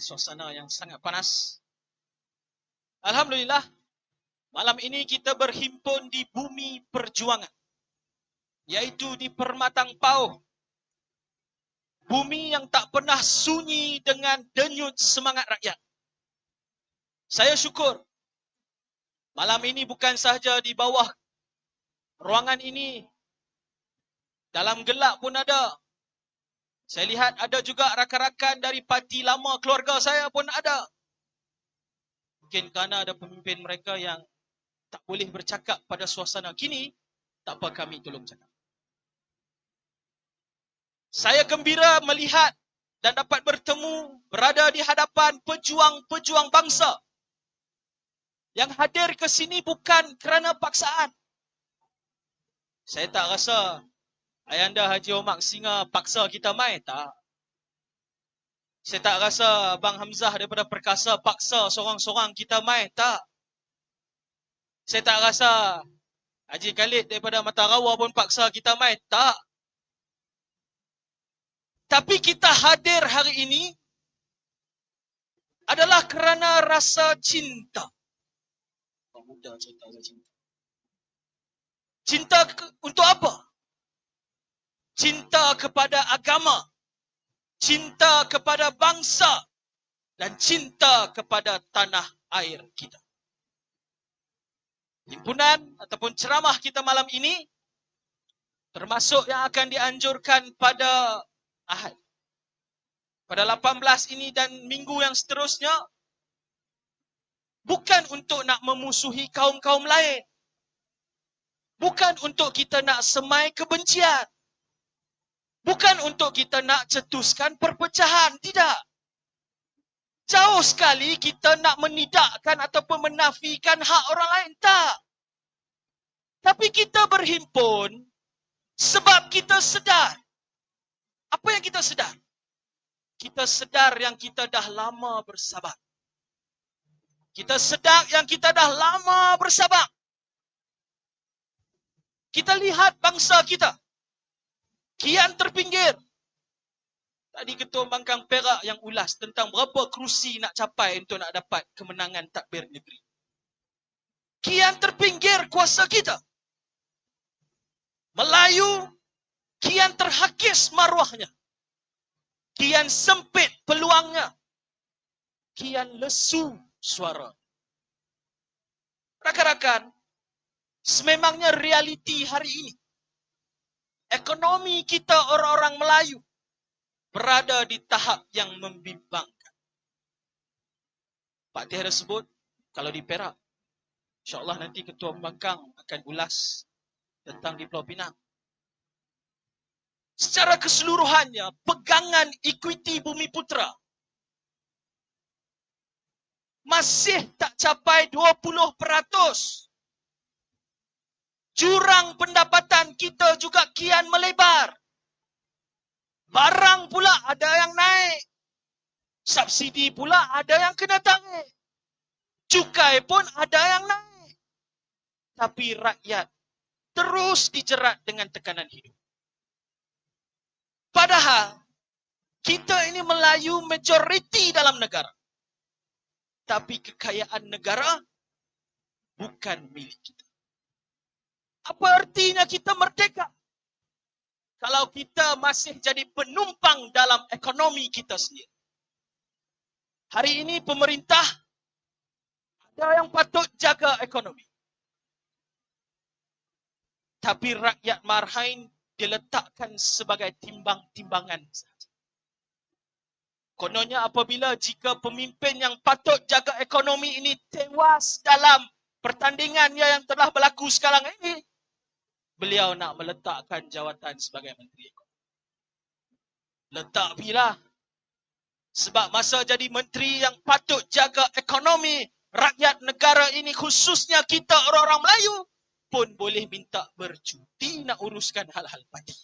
suasana yang sangat panas. Alhamdulillah, malam ini kita berhimpun di bumi perjuangan. Iaitu di Permatang Pauh. Bumi yang tak pernah sunyi dengan denyut semangat rakyat. Saya syukur malam ini bukan sahaja di bawah ruangan ini. Dalam gelap pun ada. Saya lihat ada juga rakan-rakan dari parti lama keluarga saya pun ada. Mungkin kerana ada pemimpin mereka yang tak boleh bercakap pada suasana kini, tak apa kami tolong cakap. Saya gembira melihat dan dapat bertemu berada di hadapan pejuang-pejuang bangsa yang hadir ke sini bukan kerana paksaan. Saya tak rasa Ayanda Haji Omar Singa paksa kita mai tak. Saya tak rasa Bang Hamzah daripada Perkasa paksa seorang-seorang kita mai tak. Saya tak rasa Haji Khalid daripada Mata Rawa pun paksa kita mai tak. Tapi kita hadir hari ini adalah kerana rasa cinta. Mudah cerita cinta. Cinta untuk apa? Cinta kepada agama, cinta kepada bangsa dan cinta kepada tanah air kita. Himpunan ataupun ceramah kita malam ini termasuk yang akan dianjurkan pada Ahad. Pada 18 ini dan minggu yang seterusnya bukan untuk nak memusuhi kaum-kaum lain. Bukan untuk kita nak semai kebencian. Bukan untuk kita nak cetuskan perpecahan. Tidak. Jauh sekali kita nak menidakkan ataupun menafikan hak orang lain. Tak. Tapi kita berhimpun sebab kita sedar. Apa yang kita sedar? Kita sedar yang kita dah lama bersabar. Kita sedar yang kita dah lama bersabar. Kita lihat bangsa kita kian terpinggir. Tadi Ketua Bangkang Perak yang ulas tentang berapa kerusi nak capai untuk nak dapat kemenangan takbir negeri. Kian terpinggir kuasa kita. Melayu kian terhakis maruahnya. Kian sempit peluangnya. Kian lesu suara. Rakan-rakan, sememangnya realiti hari ini ekonomi kita orang-orang Melayu berada di tahap yang membimbangkan. Pak Tih ada sebut, kalau di Perak, insyaAllah nanti Ketua Pembangkang akan ulas tentang di Pulau Pinang. Secara keseluruhannya, pegangan equity bumi putra masih tak capai 20 peratus jurang pendapatan kita juga kian melebar. Barang pula ada yang naik. Subsidi pula ada yang kena tanggung. Cukai pun ada yang naik. Tapi rakyat terus dijerat dengan tekanan hidup. Padahal kita ini Melayu majoriti dalam negara. Tapi kekayaan negara bukan milik kita. Apa artinya kita merdeka? Kalau kita masih jadi penumpang dalam ekonomi kita sendiri. Hari ini pemerintah ada yang patut jaga ekonomi. Tapi rakyat marhain diletakkan sebagai timbang-timbangan sahaja. Kononnya apabila jika pemimpin yang patut jaga ekonomi ini tewas dalam pertandingan yang telah berlaku sekarang ini, beliau nak meletakkan jawatan sebagai menteri ekonomi. Letak bila sebab masa jadi menteri yang patut jaga ekonomi rakyat negara ini khususnya kita orang-orang Melayu pun boleh minta bercuti nak uruskan hal-hal parti.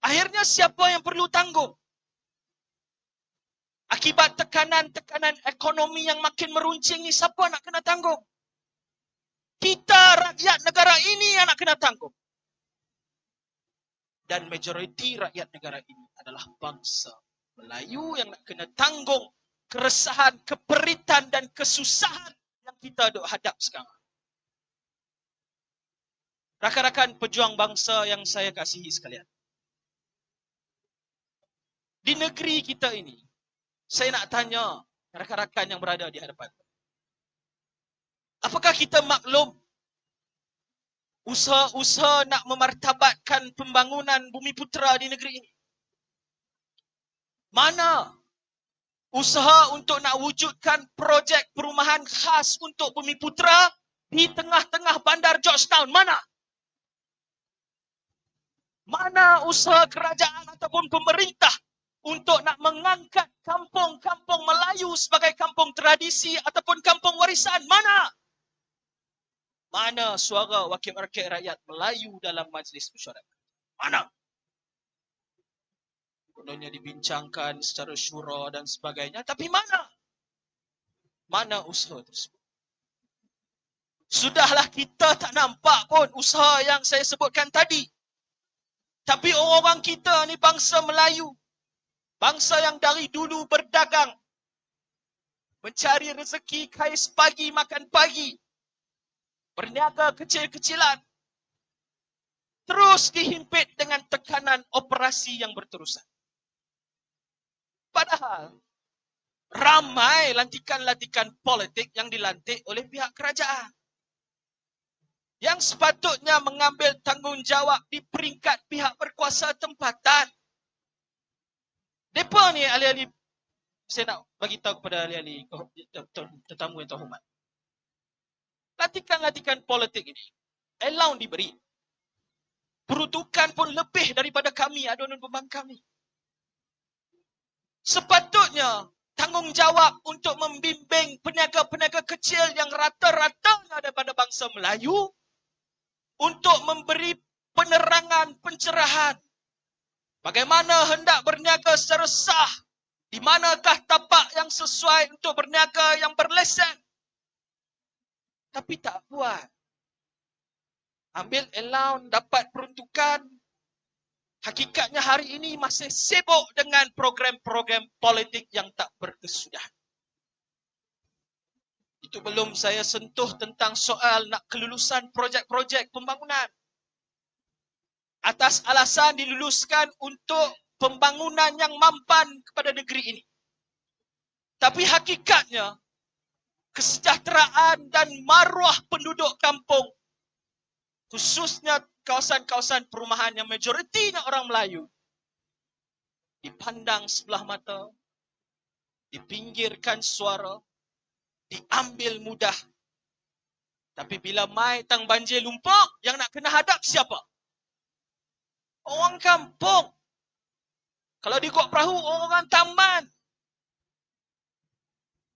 Akhirnya siapa yang perlu tanggung? Akibat tekanan-tekanan ekonomi yang makin meruncing ni siapa nak kena tanggung? Kita rakyat negara ini yang nak kena tanggung. dan majoriti rakyat negara ini adalah bangsa Melayu yang nak kena tanggung keresahan, keperitan dan kesusahan yang kita duk hadap sekarang. Rakan-rakan pejuang bangsa yang saya kasihi sekalian. Di negeri kita ini, saya nak tanya rakan-rakan yang berada di hadapan. Apakah kita maklum usaha-usaha nak memartabatkan pembangunan bumi putera di negeri ini? Mana usaha untuk nak wujudkan projek perumahan khas untuk bumi putera di tengah-tengah bandar Georgetown? Mana? Mana usaha kerajaan ataupun pemerintah untuk nak mengangkat kampung-kampung Melayu sebagai kampung tradisi ataupun kampung warisan? Mana? Mana suara wakil rakyat rakyat Melayu dalam majlis mesyuarat? Mana? Kononnya dibincangkan secara syura dan sebagainya. Tapi mana? Mana usaha tersebut? Sudahlah kita tak nampak pun usaha yang saya sebutkan tadi. Tapi orang-orang kita ni bangsa Melayu. Bangsa yang dari dulu berdagang. Mencari rezeki kais pagi makan pagi berniaga kecil-kecilan terus dihimpit dengan tekanan operasi yang berterusan. Padahal ramai lantikan-lantikan politik yang dilantik oleh pihak kerajaan. Yang sepatutnya mengambil tanggungjawab di peringkat pihak berkuasa tempatan. Mereka ni ahli-ahli, saya nak bagi tahu kepada ahli-ahli tetamu yang terhormat latikan-latikan politik ini allowance diberi. Peruntukan pun lebih daripada kami, adunan beban kami. Sepatutnya tanggungjawab untuk membimbing peniaga-peniaga kecil yang rata-ratanya daripada bangsa Melayu untuk memberi penerangan, pencerahan. Bagaimana hendak berniaga secara sah? Di manakah tapak yang sesuai untuk berniaga yang berlesen? Tapi tak buat. Ambil allowance, dapat peruntukan. Hakikatnya hari ini masih sibuk dengan program-program politik yang tak berkesudahan. Itu belum saya sentuh tentang soal nak kelulusan projek-projek pembangunan. Atas alasan diluluskan untuk pembangunan yang mampan kepada negeri ini. Tapi hakikatnya kesejahteraan dan maruah penduduk kampung khususnya kawasan-kawasan perumahan yang majoritinya orang Melayu dipandang sebelah mata dipinggirkan suara diambil mudah. Tapi bila mai tang banjir lumpur yang nak kena hadap siapa? Orang kampung. Kalau di Kuak Perahu orang taman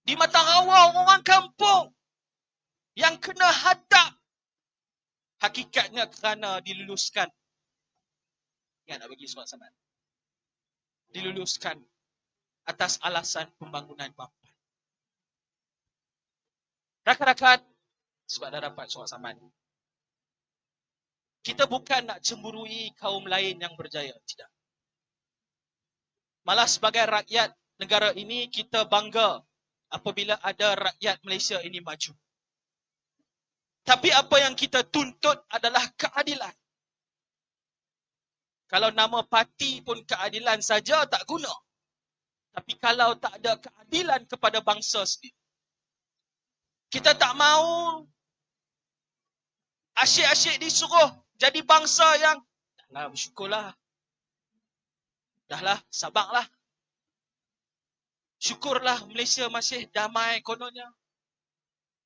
di mata rawa orang kampung yang kena hadap. Hakikatnya kerana diluluskan. Ingat nak bagi sebab sama diluluskan atas alasan pembangunan bapa rakan-rakan sebab dah dapat surat saman kita bukan nak cemburui kaum lain yang berjaya. Tidak. Malah sebagai rakyat negara ini kita bangga apabila ada rakyat Malaysia ini maju. Tapi apa yang kita tuntut adalah keadilan. Kalau nama parti pun keadilan saja tak guna. Tapi kalau tak ada keadilan kepada bangsa sendiri. Kita tak mau asyik-asyik disuruh jadi bangsa yang Dahlah bersyukurlah. Dahlah sabarlah. Syukurlah Malaysia masih damai kononnya.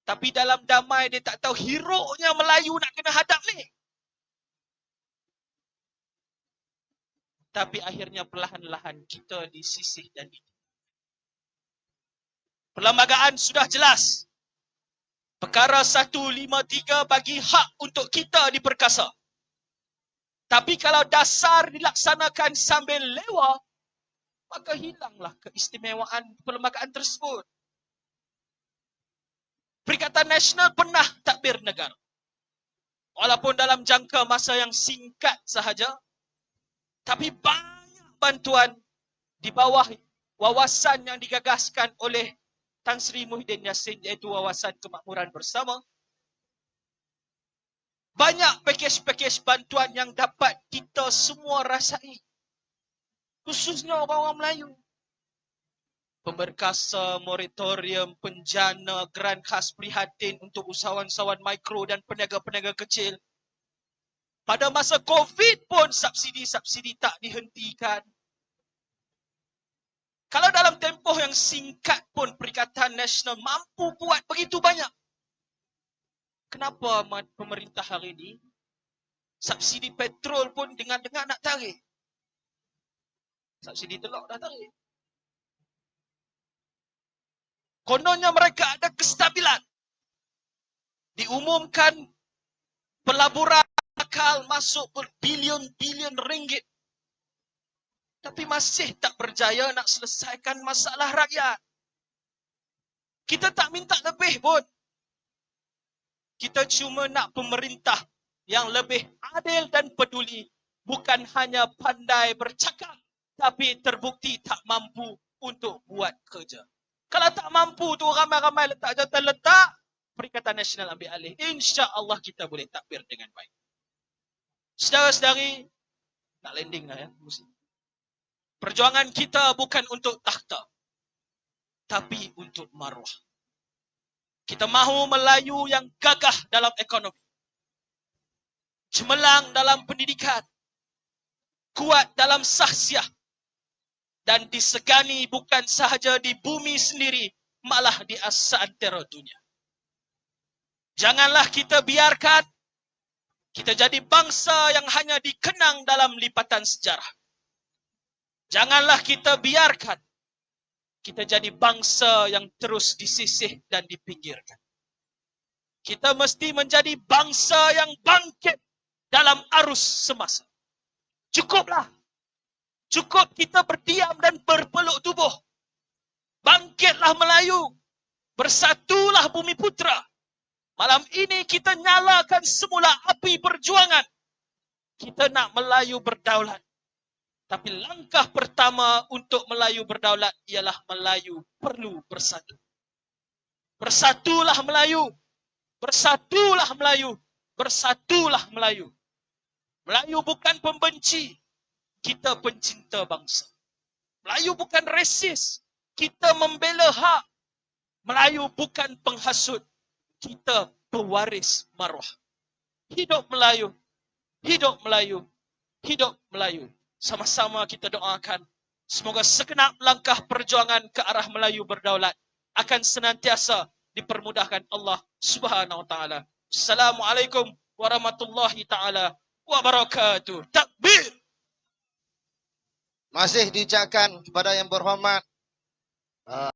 Tapi dalam damai dia tak tahu hiruknya Melayu nak kena hadap ni. Tapi akhirnya perlahan-lahan kita disisih dan di Perlembagaan sudah jelas. Perkara 153 bagi hak untuk kita diperkasa. Tapi kalau dasar dilaksanakan sambil lewat, maka hilanglah keistimewaan perlembagaan tersebut. Perikatan Nasional pernah takbir negara. Walaupun dalam jangka masa yang singkat sahaja, Tapi banyak bantuan di bawah wawasan yang digagaskan oleh Tan Sri Muhyiddin Yassin iaitu wawasan kemakmuran bersama. Banyak pakej-pakej bantuan yang dapat kita semua rasai. Khususnya orang-orang Melayu. Pemberkasa, moratorium, penjana, geran khas prihatin untuk usahawan-usahawan mikro dan peniaga-peniaga kecil. Pada masa COVID pun subsidi-subsidi tak dihentikan. Kalau dalam tempoh yang singkat pun Perikatan Nasional mampu buat begitu banyak. Kenapa pemerintah hari ini subsidi petrol pun dengar-dengar nak tarik? Subsidi telur dah tarik. Kononnya mereka ada kestabilan. Diumumkan pelaburan bakal masuk berbilion-bilion ringgit. Tapi masih tak berjaya nak selesaikan masalah rakyat. Kita tak minta lebih pun. Kita cuma nak pemerintah yang lebih adil dan peduli. Bukan hanya pandai bercakap tapi terbukti tak mampu untuk buat kerja. Kalau tak mampu tu ramai-ramai letak jawatan letak, Perikatan Nasional ambil alih. Insya Allah kita boleh takbir dengan baik. Saudara-saudari, nak landing lah ya. Perjuangan kita bukan untuk takhta. Tapi untuk maruah. Kita mahu Melayu yang gagah dalam ekonomi. Cemerlang dalam pendidikan. Kuat dalam sahsiah dan disegani bukan sahaja di bumi sendiri, malah di antara dunia. Janganlah kita biarkan kita jadi bangsa yang hanya dikenang dalam lipatan sejarah. Janganlah kita biarkan kita jadi bangsa yang terus disisih dan dipinggirkan. Kita mesti menjadi bangsa yang bangkit dalam arus semasa. Cukuplah Cukup kita berdiam dan berpeluk tubuh. Bangkitlah Melayu. Bersatulah bumi putra. Malam ini kita nyalakan semula api perjuangan. Kita nak Melayu berdaulat. Tapi langkah pertama untuk Melayu berdaulat ialah Melayu perlu bersatu. Bersatulah Melayu. Bersatulah Melayu. Bersatulah Melayu. Melayu bukan pembenci kita pencinta bangsa. Melayu bukan resis. Kita membela hak. Melayu bukan penghasut. Kita pewaris maruah. Hidup Melayu. Hidup Melayu. Hidup Melayu. Sama-sama kita doakan. Semoga segenap langkah perjuangan ke arah Melayu berdaulat akan senantiasa dipermudahkan Allah Subhanahu wa taala. Assalamualaikum warahmatullahi taala wabarakatuh. Takbir. Masih diucapkan kepada yang berhormat